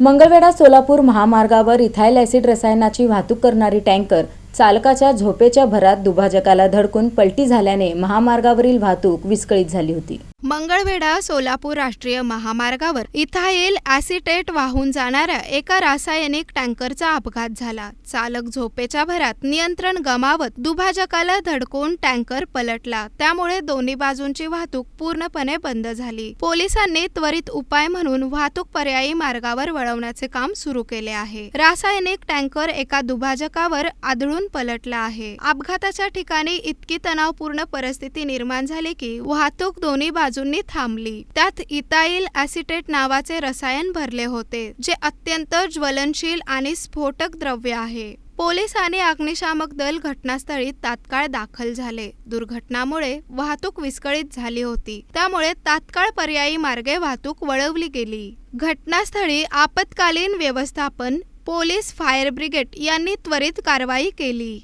मंगळवेढा सोलापूर महामार्गावर इथायल ॲसिड रसायनाची वाहतूक करणारी टँकर चालकाच्या झोपेच्या भरात दुभाजकाला धडकून पलटी झाल्याने महामार्गावरील वाहतूक विस्कळीत झाली होती. मंगळवेढा सोलापूर राष्ट्रीय महामार्गावर इथाईल ॲसिटेट वाहून जाणाऱ्या एका रासायनिक टँकरचा अपघात झाला. चालक झोपेच्या भरात नियंत्रण गमावत दुभाजकाला धडकून टँकर पलटला. त्यामुळे दोन्ही बाजूंची वाहतूक पूर्णपणे बंद झाली. पोलिसांनी त्वरित उपाय म्हणून वाहतूक पर्यायी मार्गावर वळवण्याचे काम सुरू केले आहे. रासायनिक टँकर एका दुभाजकावर आदळून पलटला आहे. अपघाताच्या ठिकाणी इतकी तणावपूर्ण परिस्थिती निर्माण झाली की वाहतूक दोन्ही बाजूंनी थांबली. त्यात इताईल ॲसिटेट नावाचे रसायन भरले होते जे अत्यंत ज्वलनशील आणि स्फोटक द्रव्य आहे. पोलीस आणि अग्निशामक दल घटनास्थळी तात्काळ दाखल झाले. दुर्घटनामुळे वाहतूक विस्कळीत झाली होती. त्यामुळे तात्काळ पर्यायी मार्गे वाहतूक वळवली गेली. घटनास्थळी आपत्कालीन व्यवस्थापन पोलीस फायर ब्रिगेड यांनी त्वरित कारवाई केली.